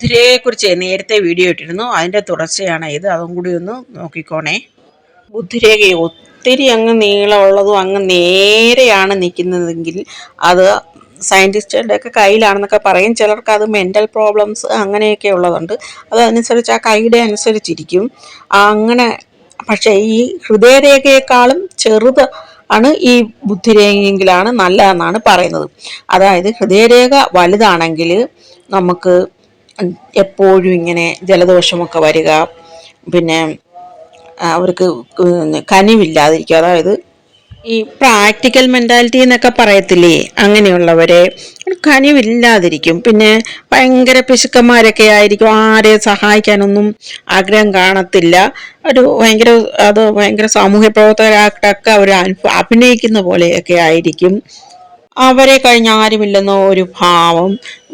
ബുദ്ധിരയെക്കുറിച്ച് നേരത്തെ വീഡിയോ ഇട്ടിരുന്നു. അതിന്റെ തുടർച്ചയാണ് ഇത്. അതും കൂടി ഒന്ന് നോക്കിക്കോണേ. ബുദ്ധിരേഖ ഒത്തിരി അങ്ങ് നീളമുള്ളതും അങ്ങ് നേരെയാണ് നിൽക്കുന്നതെങ്കിൽ അത് സയന്റിസ്റ്റുകളുടെ ഒക്കെ കയ്യിലാണെന്നൊക്കെ പറയും. ചിലർക്ക് അത് മെന്റൽ പ്രോബ്ലംസ് അങ്ങനെയൊക്കെ ഉള്ളതുണ്ട്. അതനുസരിച്ച് ആ കൈയുടെ അനുസരിച്ചിരിക്കും. അങ്ങനെ പക്ഷേ ഈ ഹൃദയരേഖയെക്കാളും ചെറുത് ആണ് ഈ ബുദ്ധിരേഖയെങ്കിലാണ് നല്ലതെന്നാണ് പറയുന്നത്. അതായത് ഹൃദയരേഖ വലുതാണെങ്കിൽ നമുക്ക് എപ്പോഴും ഇങ്ങനെ ജലദോഷമൊക്കെ വരിക. പിന്നെ അവർക്ക് കനിവില്ലാതിരിക്കുക. അതായത് ഈ പ്രാക്ടിക്കൽ മെന്റാലിറ്റി എന്നൊക്കെ പറയത്തില്ലേ? അങ്ങനെയുള്ളവരെ കനിവില്ലാതിരിക്കും. പിന്നെ ഭയങ്കര പിശുക്കന്മാരൊക്കെ ആയിരിക്കും. ആരെ സഹായിക്കാനൊന്നും ആഗ്രഹം കാണത്തില്ല. ഒരു ഭയങ്കര അത് ഭയങ്കര സാമൂഹ്യ പ്രവർത്തകരായിട്ടൊക്കെ അവർ അഭിനയിക്കുന്ന പോലെയൊക്കെ ആയിരിക്കും. അവരെ കഴിഞ്ഞ ആരുമില്ലെന്നോ ഒരു ഭാവം.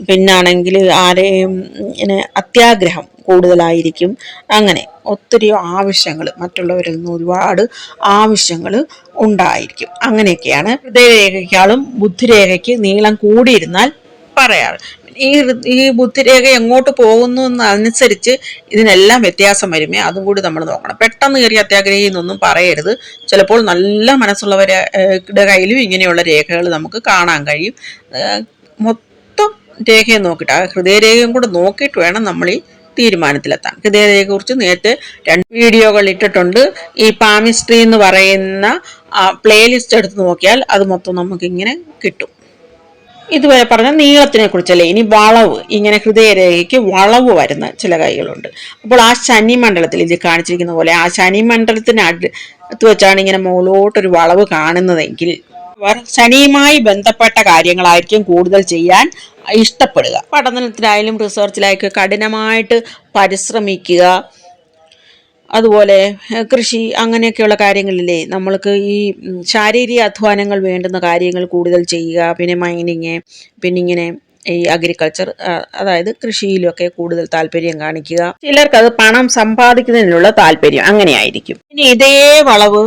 പിന്നാണെങ്കിൽ ആരെയും ഇങ്ങനെ അത്യാഗ്രഹം കൂടുതലായിരിക്കും. അങ്ങനെ ഒത്തിരി ആവശ്യങ്ങൾ മറ്റുള്ളവരിൽ നിന്ന് ഒരുപാട് ആവശ്യങ്ങൾ ഉണ്ടായിരിക്കും. അങ്ങനെയൊക്കെയാണ് ഹൃദയരേഖയ്ക്കാളും ബുദ്ധിരേഖയ്ക്ക് നീളം കൂടിയിരുന്നാൽ പറയാറ്. ഈ ഈ ബുദ്ധിരേഖ എങ്ങോട്ട് പോകുന്നു എന്നനുസരിച്ച് ഇതിനെല്ലാം വ്യത്യാസം വരുമേ അതും കൂടി നമ്മൾ നോക്കണം. പെട്ടെന്ന് കയറി അത്യാഗ്രഹി എന്നൊന്നും പറയരുത്. ചിലപ്പോൾ നല്ല മനസ്സുള്ളവരുടെ കയ്യിലും ഇങ്ങനെയുള്ള രേഖകൾ നമുക്ക് കാണാൻ കഴിയും. മൊത്തം രേഖയെ നോക്കിയിട്ട് ആ ഹൃദയരേഖയും കൂടെ നോക്കിയിട്ട് വേണം നമ്മൾ ഈ തീരുമാനത്തിലെത്താൻ. ഹൃദയരേഖയെക്കുറിച്ച് നേരത്തെ രണ്ട് വീഡിയോകൾ ഇട്ടിട്ടുണ്ട്. ഈ പാമിസ്ട്രി എന്ന് പറയുന്ന പ്ലേലിസ്റ്റ് എടുത്ത് നോക്കിയാൽ അത് മൊത്തം നമുക്കിങ്ങനെ കിട്ടും. ഇതുവരെ പറഞ്ഞ നീളത്തിനെ കുറിച്ചല്ലേ ഇനി വളവ് ഇങ്ങനെ ഹൃദയരേഖയ്ക്ക് വളവ് വരുന്ന ചില കൈകളുണ്ട്. അപ്പോൾ ആ ശനി മണ്ഡലത്തിൽ ഇത് കാണിച്ചിരിക്കുന്ന പോലെ ആ ശനി മണ്ഡലത്തിന് അടുത്ത് വെച്ചാണ് ഇങ്ങനെ മുകളിലോട്ടൊരു വളവ് കാണുന്നതെങ്കിൽ അവർ ശനിയുമായി ബന്ധപ്പെട്ട കാര്യങ്ങളായിരിക്കും കൂടുതൽ ചെയ്യാൻ ഇഷ്ടപ്പെടുക. പഠനത്തിലായാലും റിസർച്ചിലായാലും കഠിനമായിട്ട് പരിശ്രമിക്കുക. അതുപോലെ കൃഷി അങ്ങനെയൊക്കെയുള്ള കാര്യങ്ങളില്ലേ നമ്മൾക്ക് ഈ ശാരീരിക അധ്വാനങ്ങൾ വേണ്ടുന്ന കാര്യങ്ങൾ കൂടുതൽ ചെയ്യുക പിന്നെ മൈനിങ് പിന്നെ ഇങ്ങനെ ഈ അഗ്രികൾച്ചർ അതായത് കൃഷിയിലൊക്കെ കൂടുതൽ താല്പര്യം കാണിക്കുക. ചിലർക്ക് അത് പണം സമ്പാദിക്കുന്നതിനുള്ള താല്പര്യം അങ്ങനെയായിരിക്കും. ഇനി ഇതേ വളവ്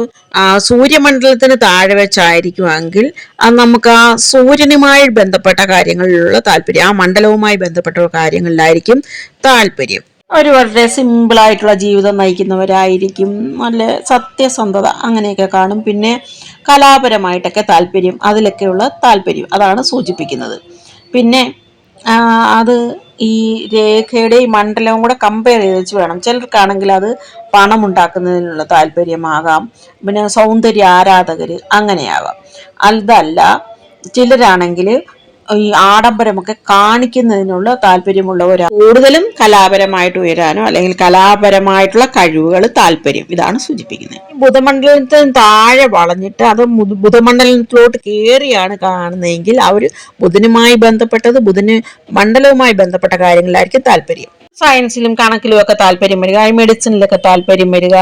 സൂര്യമണ്ഡലത്തിന് താഴെ വെച്ചായിരിക്കുമെങ്കിൽ അത് നമുക്ക് ആ സൂര്യനുമായി ബന്ധപ്പെട്ട കാര്യങ്ങളിലുള്ള താല്പര്യം ആ മണ്ഡലവുമായി ബന്ധപ്പെട്ട കാര്യങ്ങളിലായിരിക്കും താല്പര്യം. അവർ വളരെ സിമ്പിളായിട്ടുള്ള ജീവിതം നയിക്കുന്നവരായിരിക്കും. നല്ല സത്യസന്ധത അങ്ങനെയൊക്കെ കാണും. പിന്നെ കലാപരമായിട്ടൊക്കെ താല്പര്യം അതിലൊക്കെയുള്ള താല്പര്യം അതാണ് സൂചിപ്പിക്കുന്നത്. പിന്നെ അത് ഈ രേഖയുടെ ഈ മണ്ഡലവും കൂടെ കമ്പയർ ചെയ്ത് വെച്ച് വേണം. ചിലർക്കാണെങ്കിൽ അത് പണം ഉണ്ടാക്കുന്നതിനുള്ള താല്പര്യമാകാം. പിന്നെ സൗന്ദര്യ ആരാധകർ അങ്ങനെയാകാം അതല്ല ചിലരാണെങ്കിൽ ഈ ആഡംബരമൊക്കെ കാണിക്കുന്നതിനുള്ള താല്പര്യമുള്ളവരാണ് കൂടുതലും കലാപരമായിട്ട് ഉയരാനോ അല്ലെങ്കിൽ കലാപരമായിട്ടുള്ള കഴിവുകൾ താല്പര്യം ഇതാണ് സൂചിപ്പിക്കുന്നത്. ബുധമണ്ഡലത്തിന് താഴെ വളഞ്ഞിട്ട് അത് ബുധമണ്ഡലത്തിലോട്ട് കയറിയാണ് കാണുന്നതെങ്കിൽ അവർ ബുധനുമായി ബന്ധപ്പെട്ടത് ബുധന് മണ്ഡലവുമായി ബന്ധപ്പെട്ട കാര്യങ്ങളിലായിരിക്കും താല്പര്യം. സയൻസിലും കണക്കിലും ഒക്കെ താല്പര്യം വരിക മെഡിസിനിലൊക്കെ താല്പര്യം വരിക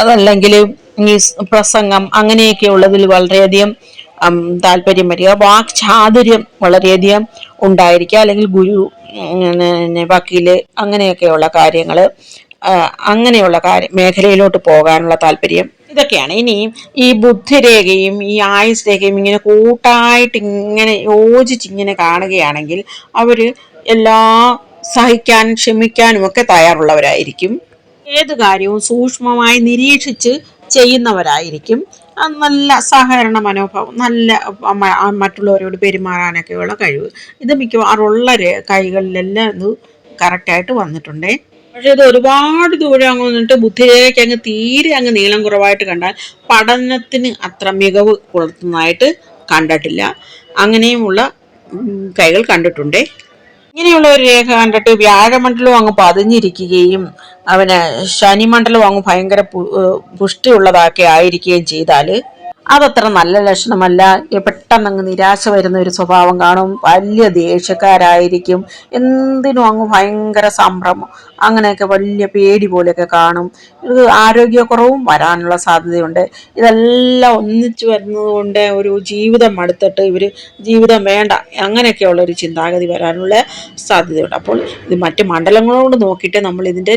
അതല്ലെങ്കിൽ ഈ പ്രസംഗം അങ്ങനെയൊക്കെ ഉള്ളതിൽ വളരെയധികം താല്പര്യം വരിക. വാക് ചാതുര്യം വളരെയധികം ഉണ്ടായിരിക്കുക. അല്ലെങ്കിൽ ഗുരു വക്കീൽ അങ്ങനെയൊക്കെയുള്ള കാര്യങ്ങൾ അങ്ങനെയുള്ള കാര്യ മേഖലയിലോട്ട് പോകാനുള്ള താല്പര്യം ഇതൊക്കെയാണ്. ഇനി ഈ ബുദ്ധിരേഖയും ഈ ആയുസ് രേഖയും ഇങ്ങനെ കൂട്ടായിട്ട് ഇങ്ങനെ യോജിച്ച് ഇങ്ങനെ കാണുകയാണെങ്കിൽ അവർ എല്ലാ സഹിക്കാനും ക്ഷമിക്കാനും ഒക്കെ തയ്യാറുള്ളവരായിരിക്കും. ഏത് കാര്യവും സൂക്ഷ്മമായി നിരീക്ഷിച്ച് ചെയ്യുന്നവരായിരിക്കും. നല്ല സഹകരണ മനോഭാവം നല്ല മറ്റുള്ളവരോട് പെരുമാറാനൊക്കെയുള്ള കഴിവ്. ഇത് മിക്കവാറുള്ള കൈകളിലെല്ലാം ഇത് കറക്റ്റായിട്ട് വന്നിട്ടുണ്ടേ. പക്ഷെ ഇത് ഒരുപാട് ദൂരം അങ്ങ് വന്നിട്ട് ബുദ്ധിരേഖയ്ക്ക് അങ്ങ് തീരെ അങ്ങ് നീളം കുറവായിട്ട് കണ്ടാൽ പഠനത്തിന് അത്ര മികവ് പുലർത്തുന്നതായിട്ട് കണ്ടിട്ടില്ല. അങ്ങനെയുമുള്ള കൈകൾ കണ്ടിട്ടുണ്ടേ. ഇങ്ങനെയുള്ള ഒരു രേഖ കണ്ടിട്ട് വ്യാഴമണ്ഡലവും അങ്ങ് പതിഞ്ഞിരിക്കുകയും അവന് ശനിമണ്ഡലവും അങ്ങ് ഭയങ്കര പുഷ്ടിയുള്ളതൊക്കെ ആയിരിക്കുകയും ചെയ്താൽ അതത്ര നല്ല ലക്ഷണമല്ല. പെട്ടെന്ന് അങ്ങ് നിരാശ വരുന്ന ഒരു സ്വഭാവം കാണും. വലിയ ദേഷ്യക്കാരായിരിക്കും. എന്തിനും അങ്ങ് ഭയങ്കര സംഭ്രമം. അങ്ങനെയൊക്കെ വലിയ പേടി പോലെയൊക്കെ കാണും. ഇത് ആരോഗ്യക്കുറവും വരാനുള്ള സാധ്യതയുണ്ട്. ഇതെല്ലാം ഒന്നിച്ചു വരുന്നതുകൊണ്ട് ഒരു ജീവിതം മടുത്തിട്ട് ഇവർ ജീവിതം വേണ്ട. അങ്ങനെയൊക്കെയുള്ള ഒരു ചിന്താഗതി വരാനുള്ള സാധ്യതയുണ്ട്. അപ്പോൾ ഇത് മറ്റ് മണ്ഡലങ്ങളോട് നോക്കിയിട്ട് നമ്മൾ ഇതിന്റെ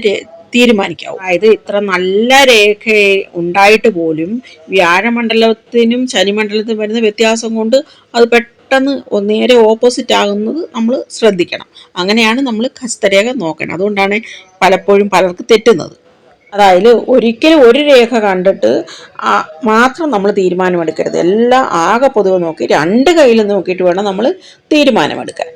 തീരുമാനിക്കാവും. അതായത് ഇത്ര നല്ല രേഖ ഉണ്ടായിട്ട് പോലും വ്യാഴമണ്ഡലത്തിനും ശനിമണ്ഡലത്തിനും വരുന്ന വ്യത്യാസം കൊണ്ട് അത് പെട്ടെന്ന് നേരെ ഓപ്പോസിറ്റ് ആകുന്നത് നമ്മൾ ശ്രദ്ധിക്കണം. അങ്ങനെയാണ് നമ്മൾ ഹസ്തരേഖ നോക്കണം അതുകൊണ്ടാണ് പലപ്പോഴും പലർക്ക് തെറ്റുന്നത്. അതായത് ഒരിക്കലും ഒരു രേഖ കണ്ടിട്ട് മാത്രം നമ്മൾ തീരുമാനമെടുക്കരുത്. എല്ലാം ആകെ പൊതുവെ നോക്കി രണ്ട് കയ്യിൽ നോക്കിയിട്ട് വേണം നമ്മൾ തീരുമാനമെടുക്കാൻ.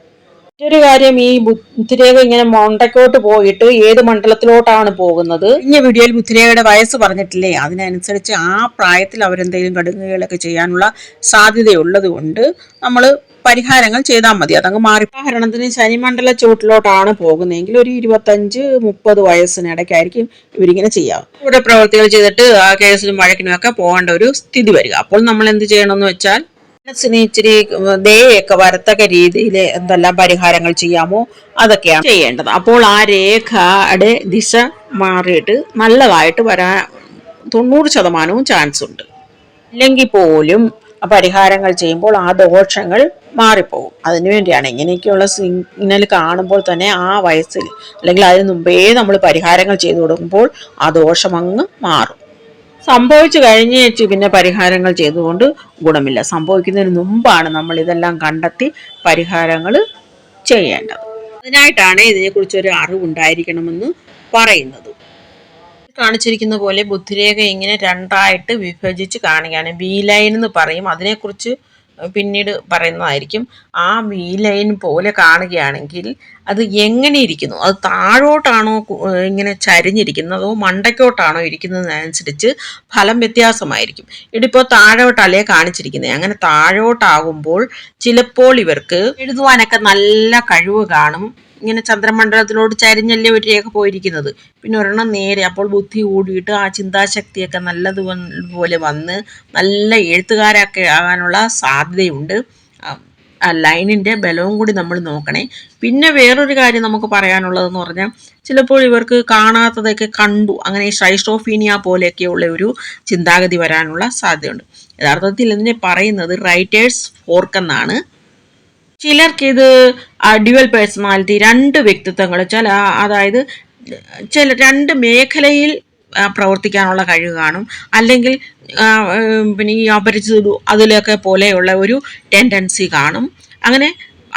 മറ്റൊരു കാര്യം ഈ ബുദ്ധിരേഖ ഇങ്ങനെ മൊണ്ടക്കോട്ട് പോയിട്ട് ഏത് മണ്ഡലത്തിലോട്ടാണ് പോകുന്നത്? കഴിഞ്ഞ വീഡിയോയിൽ ബുദ്ധിരേഖയുടെ വയസ്സ് പറഞ്ഞിട്ടില്ലേ? അതിനനുസരിച്ച് ആ പ്രായത്തിൽ അവരെന്തെങ്കിലും കടുങ്ങുകളൊക്കെ ചെയ്യാനുള്ള സാധ്യതയുള്ളത് കൊണ്ട് നമ്മൾ പരിഹാരങ്ങൾ ചെയ്താൽ മതി. അതങ്ങ് മാറി. ഉദാഹരണത്തിന് ശനിമണ്ഡല ചൂട്ടിലോട്ടാണ് പോകുന്നതെങ്കിൽ ഒരു ഇരുപത്തഞ്ച് മുപ്പത് വയസ്സിനിടയ്ക്കായിരിക്കും ഇവരിങ്ങനെ ചെയ്യാം. ഇവിടെ പ്രവൃത്തികൾ ചെയ്തിട്ട് ആ കേസിലും വഴക്കിനും ഒക്കെ പോകേണ്ട ഒരു സ്ഥിതി വരിക. അപ്പോൾ നമ്മൾ എന്ത് ചെയ്യണമെന്ന് വെച്ചാൽ മനസ്സിന് ഇച്ചിരി ദേഹയൊക്കെ വരത്തക്ക രീതിയിൽ എന്തെല്ലാം പരിഹാരങ്ങൾ ചെയ്യാമോ അതൊക്കെയാണ് ചെയ്യേണ്ടത്. അപ്പോൾ ആ രേഖയുടെ ദിശ മാറിയിട്ട് നല്ലതായിട്ട് വരാൻ തൊണ്ണൂറ് ശതമാനവും ചാൻസ് ഉണ്ട്. അല്ലെങ്കിൽ പോലും പരിഹാരങ്ങൾ ചെയ്യുമ്പോൾ ആ ദോഷങ്ങൾ മാറിപ്പോകും. അതിനുവേണ്ടിയാണ് ഇങ്ങനെയൊക്കെയുള്ള സിഗ്നൽ കാണുമ്പോൾ തന്നെ ആ വയസ്സിൽ അല്ലെങ്കിൽ അതിന് മുമ്പേ നമ്മൾ പരിഹാരങ്ങൾ ചെയ്തു കൊടുക്കുമ്പോൾ ആ ദോഷം അങ്ങ് മാറും. സംഭവിച്ചു കഴിഞ്ഞേച്ച് പിന്നെ പരിഹാരങ്ങൾ ചെയ്തുകൊണ്ട് ഗുണമില്ല. സംഭവിക്കുന്നതിന് മുമ്പാണ് നമ്മൾ ഇതെല്ലാം കണ്ടെത്തി പരിഹാരങ്ങൾ ചെയ്യേണ്ടത്. അതിനായിട്ടാണ് ഇതിനെക്കുറിച്ച് ഒരു അറിവുണ്ടായിരിക്കണമെന്ന് പറയുന്നത്. കാണിച്ചിരിക്കുന്ന പോലെ ബുദ്ധിരേഖ ഇങ്ങനെ രണ്ടായിട്ട് വിഭജിച്ച് കാണുകയാണ്. ബി ലൈൻ എന്ന് പറയും. അതിനെക്കുറിച്ച് പിന്നീട് പറയുന്നതായിരിക്കും ആ വി ലൈൻ പോലെ കാണുകയാണെങ്കിൽ അത് എങ്ങനെ ഇരിക്കുന്നു? അത് താഴോട്ടാണോ ഇങ്ങനെ ചരിഞ്ഞിരിക്കുന്നതോ? മണ്ടയ്ക്കോട്ടാണോ ഇരിക്കുന്നതിനനുസരിച്ച് ഫലം വ്യത്യാസമായിരിക്കും. ഇതിപ്പോൾ താഴോട്ടല്ലേ കാണിച്ചിരിക്കുന്നത്. അങ്ങനെ താഴോട്ടാകുമ്പോൾ ചിലപ്പോൾ ഇവർക്ക് എഴുതുവാനൊക്കെ നല്ല കഴിവ് കാണും. ഇങ്ങനെ ചന്ദ്രമണ്ഡലത്തിലോട് ചരിഞ്ഞല്ലേ ഒരു രേഖ പോയിരിക്കുന്നത്. പിന്നെ ഒരെണ്ണം നേരെ അപ്പോൾ ബുദ്ധി കൂടിയിട്ട് ആ ചിന്താശക്തിയൊക്കെ നല്ലതുപോലെ വന്ന് നല്ല എഴുത്തുകാരൊക്കെ ആകാനുള്ള സാധ്യതയുണ്ട്. ആ, ലൈനിന്റെ ബലവും കൂടി നമ്മൾ നോക്കണേ. പിന്നെ വേറൊരു കാര്യം നമുക്ക് പറയാനുള്ളതെന്ന് പറഞ്ഞാൽ ചിലപ്പോൾ ഇവർക്ക് കാണാത്തതൊക്കെ കണ്ടു. അങ്ങനെ ഷൈസ്ട്രോഫീനിയ പോലെയൊക്കെയുള്ള ഒരു ചിന്താഗതി വരാനുള്ള സാധ്യതയുണ്ട്. യഥാർത്ഥത്തിൽ ഇതിനെ പറയുന്നത് റൈറ്റേഴ്സ് ഫോർക്ക് എന്നാണ് ചിലർക്ക് ഇത് ഡ്യുവൽ പേഴ്സണാലിറ്റി രണ്ട് വ്യക്തിത്വങ്ങൾ ചില അതായത് ചില രണ്ട് മേഖലയിൽ പ്രവർത്തിക്കാനുള്ള കഴിവ് കാണും. അല്ലെങ്കിൽ പിന്നെ ഈ അപരിചിത അതിലൊക്കെ പോലെയുള്ള ഒരു ടെൻഡൻസി കാണും. അങ്ങനെ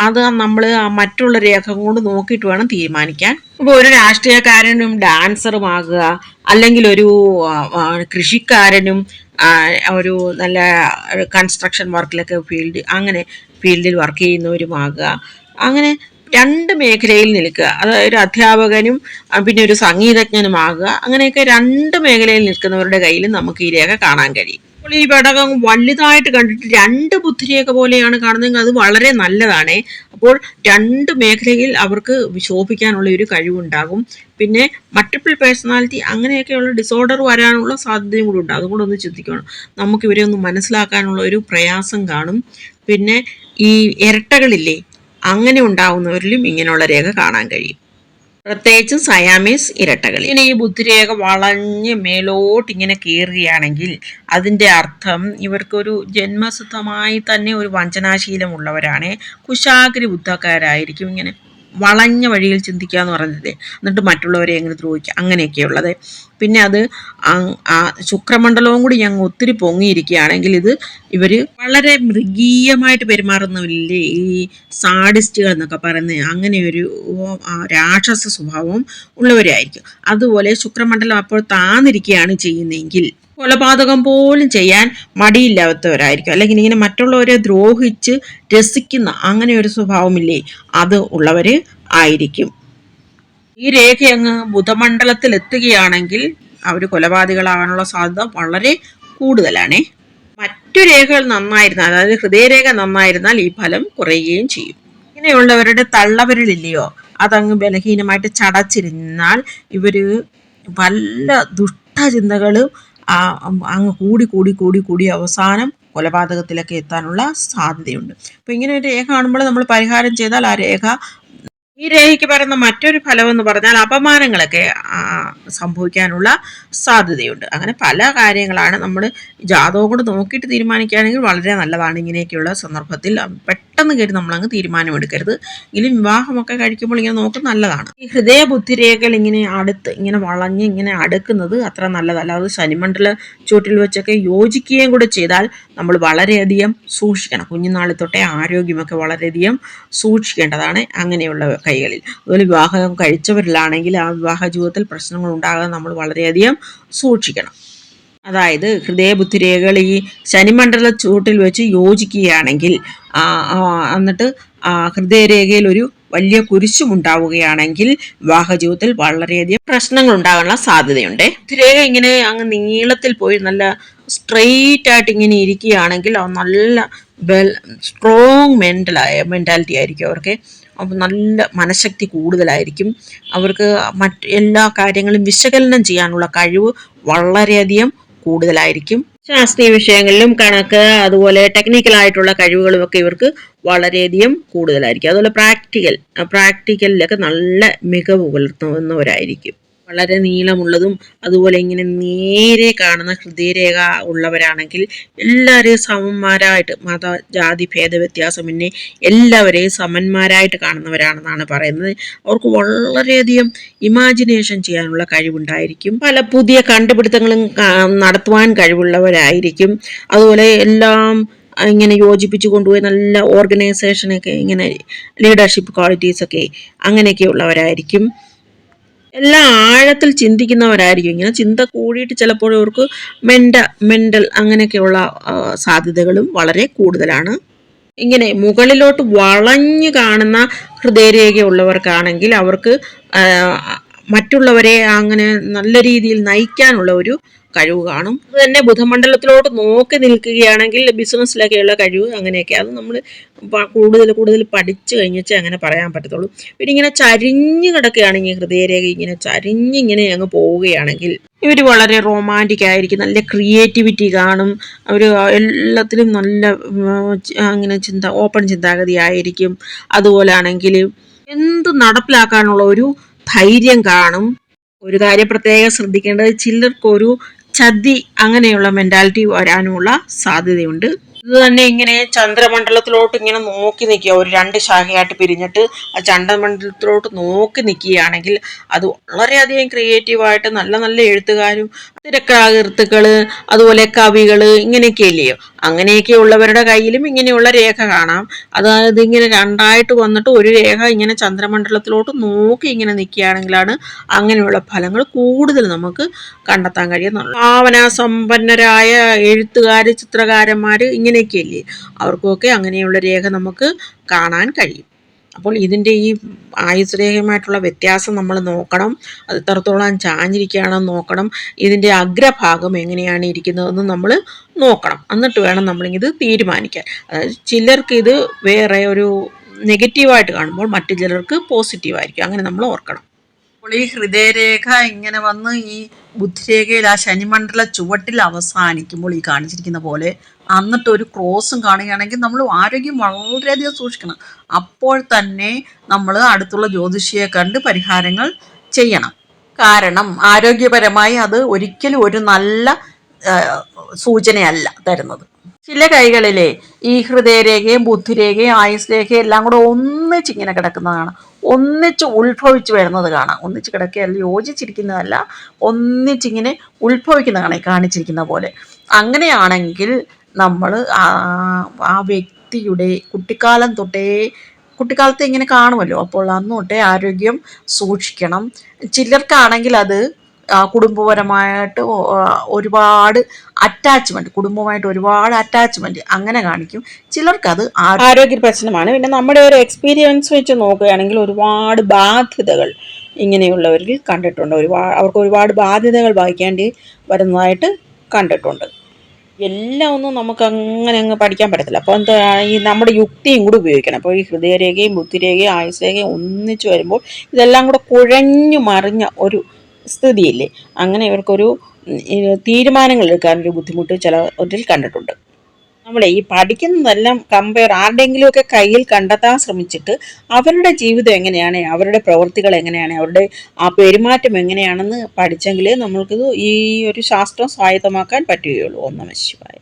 അത് നമ്മൾ മറ്റുള്ള രേഖ കൊണ്ട് നോക്കിയിട്ട് വേണം തീരുമാനിക്കാൻ. ഇപ്പോൾ ഒരു രാഷ്ട്രീയക്കാരനും ഡാൻസറും ആകുക അല്ലെങ്കിൽ ഒരു കൃഷിക്കാരനും ഒരു നല്ല കൺസ്ട്രക്ഷൻ വർക്കിലൊക്കെ ഫീൽഡ് അങ്ങനെ ഫീൽഡിൽ വർക്ക് ചെയ്യുന്നവരുമാകുക അങ്ങനെ രണ്ട് മേഖലയിൽ നിൽക്കുക. അതായത് ഒരു അധ്യാപകനും പിന്നെ ഒരു സംഗീതജ്ഞനുമാകുക അങ്ങനെയൊക്കെ രണ്ട് മേഖലയിൽ നിൽക്കുന്നവരുടെ കയ്യിൽ നമുക്ക് ഈ രേഖ കാണാൻ കഴിയും. അപ്പോൾ ഈ പടകം വലുതായിട്ട് കണ്ടിട്ട് രണ്ട് ബുദ്ധിരേഖ പോലെയാണ് കാണുന്നതെങ്കിൽ അത് വളരെ നല്ലതാണ്. അപ്പോൾ രണ്ട് മേഖലയിൽ അവർക്ക് ശോഭിക്കാനുള്ള ഒരു കഴിവുണ്ടാകും. പിന്നെ മൾട്ടിപ്പിൾ പേഴ്സണാലിറ്റി അങ്ങനെയൊക്കെയുള്ള ഡിസോർഡർ വരാനുള്ള സാധ്യതയും കൂടെ ഉണ്ട്. അതും കൂടെ ഒന്ന് ചിന്തിക്കണം. നമുക്ക് ഇവരെ ഒന്ന് മനസ്സിലാക്കാനുള്ള ഒരു പ്രയാസം കാണും. പിന്നെ ഈ ഇരട്ടകളില്ലേ അങ്ങനെ ഉണ്ടാവുന്നവരിലും ഇങ്ങനെയുള്ള രേഖ കാണാൻ കഴിയും. പ്രത്യേകിച്ചും സയാമീസ് ഇരട്ടകൾ ഇനി ഈ ബുദ്ധിരേഖ വളഞ്ഞ് മേലോട്ട് ഇങ്ങനെ കയറുകയാണെങ്കിൽ അതിന്റെ അർത്ഥം ഇവർക്കൊരു ജന്മസിദ്ധമായി തന്നെ ഒരു വഞ്ചനാശീലമുള്ളവരാണ്. കുശാഗ്രി ബുദ്ധക്കാരായിരിക്കും ഇങ്ങനെ. വളഞ്ഞ വഴിയിൽ ചിന്തിക്കുക എന്ന് പറയുന്നത് എന്നിട്ട് മറ്റുള്ളവരെ എങ്ങനെ ദ്രോഹിക്കുക അങ്ങനെയൊക്കെയുള്ളത്. പിന്നെ അത് ശുക്രമണ്ഡലവും കൂടി ഞങ്ങൾ ഒത്തിരി പൊങ്ങിയിരിക്കുകയാണെങ്കിൽ ഇത് ഇവർ വളരെ മൃഗീയമായിട്ട് പെരുമാറുന്നവരില്ലേ? ഈ സാഡിസ്റ്റുകൾ എന്നൊക്കെ പറയുന്നത് അങ്ങനെ ഒരു രാക്ഷസ സ്വഭാവം ഉള്ളവരായിരിക്കും. അതുപോലെ ശുക്രമണ്ഡലം അപ്പോൾ താന്നിരിക്കുകയാണ് ചെയ്യുന്നതെങ്കിൽ കൊലപാതകം പോലും ചെയ്യാൻ മടിയില്ലാത്തവരായിരിക്കും. അല്ലെങ്കിൽ ഇങ്ങനെ മറ്റുള്ളവരെ ദ്രോഹിച്ച് രസിക്കുന്ന അങ്ങനെ ഒരു സ്വഭാവമില്ലേ അത് ഉള്ളവര് ആയിരിക്കും. ഈ രേഖ അങ്ങ് ബുധമണ്ഡലത്തിൽ എത്തുകയാണെങ്കിൽ അവർ കൊലപാതകളാകാനുള്ള സാധ്യത വളരെ കൂടുതലാണേ. മറ്റു രേഖകൾ നന്നായിരുന്നാൽ അതായത് ഹൃദയരേഖ നന്നായിരുന്നാൽ ഈ ഫലം കുറയുകയും ചെയ്യും. ഇങ്ങനെയുള്ളവരുടെ തള്ളവരിലില്ലയോ? അതങ്ങ് ബലഹീനമായിട്ട് ചടച്ചിരുന്നാൽ ഇവർ വല്ല ദുഷ്ടചിന്തകളും അങ്ങ് കൂടി കൂടി കൂടി കൂടി അവസാനം കൊലപാതകത്തിലൊക്കെ എത്താനുള്ള സാധ്യതയുണ്ട്. അപ്പോൾ ഇങ്ങനെ ഒരു രേഖ കാണുമ്പോൾ നമ്മൾ പരിഹാരം ചെയ്താൽ ആ രേഖ ഈ രേഖയ്ക്ക് പറയുന്ന മറ്റൊരു ഫലം എന്ന് പറഞ്ഞാൽ അപമാനങ്ങളൊക്കെ സംഭവിക്കാനുള്ള സാധ്യതയുണ്ട്. അങ്ങനെ പല കാര്യങ്ങളാണ് നമ്മൾ ജാതകം കൊണ്ട് നോക്കിയിട്ട് തീരുമാനിക്കുകയാണെങ്കിൽ വളരെ നല്ലതാണ് ഇങ്ങനെയൊക്കെയുള്ള സന്ദർഭത്തിൽ. പെട്ടെന്ന് കയറി നമ്മളങ്ങ് തീരുമാനമെടുക്കരുത്. എങ്കിലും വിവാഹമൊക്കെ കഴിക്കുമ്പോൾ ഇങ്ങനെ നോക്കുന്നത് നല്ലതാണ്. ഈ ഹൃദയ ബുദ്ധിരേഖകൾ ഇങ്ങനെ അടുത്ത് ഇങ്ങനെ വളഞ്ഞ് ഇങ്ങനെ അടുക്കുന്നത് അത്ര നല്ലതല്ല. അത് ശനിമണ്ഡല ചുവട്ടിൽ വെച്ചൊക്കെ യോജിക്കുകയും കൂടെ ചെയ്താൽ നമ്മൾ വളരെയധികം സൂക്ഷിക്കണം. കുഞ്ഞുനാളിൽ തൊട്ടേ ആരോഗ്യമൊക്കെ വളരെയധികം സൂക്ഷിക്കേണ്ടതാണ് അങ്ങനെയുള്ള കൈകളിൽ. അതുപോലെ വിവാഹം കഴിച്ചവരിലാണെങ്കിൽ ആ വിവാഹ ജീവിതത്തിൽ പ്രശ്നങ്ങൾ ഉണ്ടാകാതെ നമ്മൾ വളരെയധികം സൂക്ഷിക്കണം. അതായത് ഹൃദയബുദ്ധിരേഖകൾ ഈ ശനിമണ്ഡല ചൂട്ടിൽ വെച്ച് യോജിക്കുകയാണെങ്കിൽ എന്നിട്ട് ഹൃദയരേഖയിൽ ഒരു വലിയ കുരിശും ഉണ്ടാവുകയാണെങ്കിൽ വിവാഹ ജീവിതത്തിൽ വളരെയധികം പ്രശ്നങ്ങൾ ഉണ്ടാകാനുള്ള സാധ്യതയുണ്ട്. ബുദ്ധിരേഖ ഇങ്ങനെ അങ്ങ് നീളത്തിൽ പോയി നല്ല സ്ട്രെയിറ്റ് ആയിട്ട് ഇങ്ങനെ ഇരിക്കുകയാണെങ്കിൽ അവ നല്ല വെൽ സ്ട്രോങ് മെന്റലായ മെന്റാലിറ്റി ആയിരിക്കും അവർക്ക്. അപ്പം നല്ല മനഃശക്തി കൂടുതലായിരിക്കും. അവർക്ക് മറ്റ് എല്ലാ കാര്യങ്ങളും വിശകലനം ചെയ്യാനുള്ള കഴിവ് വളരെയധികം കൂടുതലായിരിക്കും. ശാസ്ത്രീയ വിഷയങ്ങളിലും കണക്ക് അതുപോലെ ടെക്നിക്കൽ ആയിട്ടുള്ള കഴിവുകളും ഒക്കെ ഇവർക്ക് വളരെയധികം കൂടുതലായിരിക്കും. അതുപോലെ പ്രാക്ടിക്കൽ പ്രാക്ടിക്കലിലൊക്കെ നല്ല മികവ് പുലർത്തുന്നവരായിരിക്കും. വളരെ നീളമുള്ളതും അതുപോലെ ഇങ്ങനെ നേരെ കാണുന്ന ഹൃദയരേഖ ഉള്ളവരാണെങ്കിൽ എല്ലാവരെയും സമന്മാരായിട്ട് മത ജാതി ഭേദവ്യത്യാസമെന്നെ എല്ലാവരെയും സമന്മാരായിട്ട് കാണുന്നവരാണെന്നാണ് പറയുന്നത്. അവർക്ക് വളരെയധികം ഇമാജിനേഷൻ ചെയ്യാനുള്ള കഴിവുണ്ടായിരിക്കും. പല പുതിയ കണ്ടുപിടുത്തങ്ങളും നടത്തുവാൻ കഴിവുള്ളവരായിരിക്കും. അതുപോലെ എല്ലാം ഇങ്ങനെ യോജിപ്പിച്ച് കൊണ്ടുപോയി നല്ല ഓർഗനൈസേഷനൊക്കെ ഇങ്ങനെ ലീഡർഷിപ്പ് ക്വാളിറ്റീസൊക്കെ അങ്ങനെയൊക്കെ ഉള്ളവരായിരിക്കും. എല്ലാം ആഴത്തിൽ ചിന്തിക്കുന്നവരായിരിക്കും. ഇങ്ങനെ ചിന്ത കൂടിയിട്ട് ചിലപ്പോൾ അവർക്ക് മെന്റ മെന്റൽ അങ്ങനെയൊക്കെയുള്ള സാധ്യതകളും വളരെ കൂടുതലാണ്. ഇങ്ങനെ മുകളിലോട്ട് വളഞ്ഞു കാണുന്ന ഹൃദയരേഖയുള്ളവർക്കാണെങ്കിൽ അവർക്ക് മറ്റുള്ളവരെ അങ്ങനെ നല്ല രീതിയിൽ നയിക്കാനുള്ള ഒരു കഴിവ് കാണും അത് തന്നെ ബുധമണ്ഡലത്തിലോട്ട് നോക്കി നിൽക്കുകയാണെങ്കിൽ ബിസിനസ്സിലൊക്കെയുള്ള കഴിവ് അങ്ങനെയൊക്കെ. അത് നമ്മൾ കൂടുതൽ കൂടുതൽ പഠിച്ചു കഴിഞ്ഞിട്ട് അങ്ങനെ പറയാൻ പറ്റത്തുള്ളൂ. പിന്നെ ഇങ്ങനെ ചരിഞ്ഞ് കിടക്കുകയാണെങ്കിൽ ഹൃദയരേഖ. ഇങ്ങനെ ചരിഞ്ഞിങ്ങനെ അങ്ങ് പോവുകയാണെങ്കിൽ ഇവർ വളരെ റൊമാന്റിക് ആയിരിക്കും. നല്ല ക്രിയേറ്റിവിറ്റി കാണും. അവർ എല്ലാത്തിലും നല്ല അങ്ങനെ ചിന്ത ഓപ്പൺ ചിന്താഗതി ആയിരിക്കും. അതുപോലെ ആണെങ്കിൽ എന്ത് നടപ്പിലാക്കാനുള്ള ഒരു ധൈര്യം കാണും. ഒരു കാര്യം പ്രത്യേകം ശ്രദ്ധിക്കേണ്ടത് ചിലർക്കൊരു ചതി അങ്ങനെയുള്ള മെന്റാലിറ്റി വരാനുമുള്ള സാധ്യതയുണ്ട്. ഇത് തന്നെ ഇങ്ങനെ ചന്ദ്രമണ്ഡലത്തിലോട്ട് ഇങ്ങനെ നോക്കി നിൽക്കുക. ഒരു രണ്ട് ശാഖയായിട്ട് പിരിഞ്ഞിട്ട് ആ ചന്ദ്രമണ്ഡലത്തിലോട്ട് നോക്കി നിൽക്കുകയാണെങ്കിൽ അത് വളരെയധികം ക്രിയേറ്റീവായിട്ട് നല്ല നല്ല എഴുത്തുകാരും തിരക്കഥാകൃത്തുക്കൾ അതുപോലെ കവികൾ ഇങ്ങനെയൊക്കെ അല്ലയോ അങ്ങനെയൊക്കെ ഉള്ളവരുടെ കയ്യിലും ഇങ്ങനെയുള്ള രേഖ കാണാം. അതായത് ഇങ്ങനെ രണ്ടായിട്ട് വന്നിട്ട് ഒരു രേഖ ഇങ്ങനെ ചന്ദ്രമണ്ഡലത്തിലോട്ട് നോക്കി ഇങ്ങനെ നിൽക്കുകയാണെങ്കിലാണ് അങ്ങനെയുള്ള ഫലങ്ങൾ കൂടുതൽ നമുക്ക് കണ്ടെത്താൻ കഴിയുന്നുള്ളൂ ഭാവന സമ്പന്നരായ എഴുത്തുകാർ ചിത്രകാരന്മാർ ഇങ്ങനെയൊക്കെയല്ലേ? അവർക്കൊക്കെ അങ്ങനെയുള്ള രേഖ നമുക്ക് കാണാൻ കഴിയും. അപ്പോൾ ഇതിന്റെ ഈ ആയുസ് രേഖയുമായിട്ടുള്ള വ്യത്യാസം നമ്മൾ നോക്കണം. അത് എത്രത്തോളം ചാഞ്ഞിരിക്കുകയാണെന്ന് നോക്കണം. ഇതിന്റെ അഗ്രഭാഗം എങ്ങനെയാണ് ഇരിക്കുന്നതെന്ന് നമ്മൾ നോക്കണം. എന്നിട്ട് വേണം നമ്മളിത് തീരുമാനിക്കാൻ. അതായത് ചിലർക്ക് ഇത് വേറെ ഒരു നെഗറ്റീവായിട്ട് കാണുമ്പോൾ മറ്റു ചിലർക്ക് പോസിറ്റീവായിരിക്കും. അങ്ങനെ നമ്മൾ ഓർക്കണം. അപ്പോൾ ഈ ഹൃദയരേഖ ഇങ്ങനെ വന്ന് ഈ ബുദ്ധിരേഖയിൽ ആ ശനിമണ്ഡല ചുവട്ടിൽ അവസാനിക്കുമ്പോൾ ഈ കാണിച്ചിരിക്കുന്ന പോലെ എന്നിട്ട് ഒരു ക്രോസും കാണുകയാണെങ്കിൽ നമ്മൾ ആരോഗ്യം വളരെയധികം സൂക്ഷിക്കണം. അപ്പോൾ തന്നെ നമ്മൾ അടുത്തുള്ള ജ്യോതിഷിയെ കണ്ട് പരിഹാരങ്ങൾ ചെയ്യണം. കാരണം ആരോഗ്യപരമായി അത് ഒരിക്കലും ഒരു നല്ല സൂചനയല്ല തരുന്നത്. ചില കൈകളിലെ ഈ ഹൃദയരേഖയും ബുദ്ധിരേഖയും ആയുസ് രേഖയും എല്ലാം കൂടെ ഒന്നിച്ചിങ്ങനെ കിടക്കുന്നതാണ്. ഒന്നിച്ച് ഉത്ഭവിച്ച് വരുന്നത് കാണാം. ഒന്നിച്ച് കിടക്കുകയല്ല യോജിച്ചിരിക്കുന്നതല്ല ഒന്നിച്ചിങ്ങനെ ഉത്ഭവിക്കുന്നതാണ് കാണിച്ചിരിക്കുന്ന പോലെ. അങ്ങനെയാണെങ്കിൽ നമ്മൾ ആ വ്യക്തിയുടെ കുട്ടിക്കാലം തൊട്ടേ കുട്ടിക്കാലത്തെ ഇങ്ങനെ കാണുമല്ലോ. അപ്പോൾ അന്ന് തൊട്ടേ ആരോഗ്യം സൂക്ഷിക്കണം. ചിലർക്കാണെങ്കിൽ അത് കുടുംബപരമായിട്ട് ഒരുപാട് അറ്റാച്ച്മെന്റ് കുടുംബമായിട്ട് ഒരുപാട് അറ്റാച്ച്മെന്റ് അങ്ങനെ കാണിക്കും. ചിലർക്കത് ആരോഗ്യ പ്രശ്നമാണ്. പിന്നെ നമ്മുടെ ഒരു എക്സ്പീരിയൻസ് വെച്ച് നോക്കുകയാണെങ്കിൽ ഒരുപാട് ബാധ്യതകൾ ഇങ്ങനെയുള്ളവരിൽ കണ്ടിട്ടുണ്ട്. ഒരുപാട് അവർക്ക് ഒരുപാട് ബാധ്യതകൾ വഹിക്കേണ്ടി വരുന്നതായിട്ട് കണ്ടിട്ടുണ്ട്. എല്ലാം ഒന്നും നമുക്ക് അങ്ങനെ അങ്ങ് പഠിക്കാൻ പറ്റത്തില്ല. അപ്പോൾ എന്താ ഈ നമ്മുടെ യുക്തിയും കൂടി ഉപയോഗിക്കണം. അപ്പോൾ ഈ ഹൃദയരേഖയും ബുദ്ധിരേഖയും ആയുസ്രേഖയും ഒന്നിച്ച് വരുമ്പോൾ ഇതെല്ലാം കൂടെ കുഴഞ്ഞു മറിഞ്ഞ ഒരു സ്ഥിതിയില്ലേ? അങ്ങനെ ഇവർക്കൊരു തീരുമാനങ്ങൾ എടുക്കാനൊരു ബുദ്ധിമുട്ട് ചിലവരിൽ കണ്ടിട്ടുണ്ട്. നമ്മളെ ഈ പഠിക്കുന്നതെല്ലാം കമ്പയർ ആരുടെയെങ്കിലുമൊക്കെ കയ്യിൽ കണ്ടെത്താൻ ശ്രമിച്ചിട്ട് അവരുടെ ജീവിതം എങ്ങനെയാണ് അവരുടെ പ്രവൃത്തികൾ എങ്ങനെയാണ് അവരുടെ ആ പെരുമാറ്റം എങ്ങനെയാണെന്ന് പഠിച്ചെങ്കിൽ നമ്മൾക്കിത് ഈ ഒരു ശാസ്ത്രം സ്വായത്തമാക്കാൻ പറ്റുകയുള്ളൂ. ഒന്നാം ശിവായ.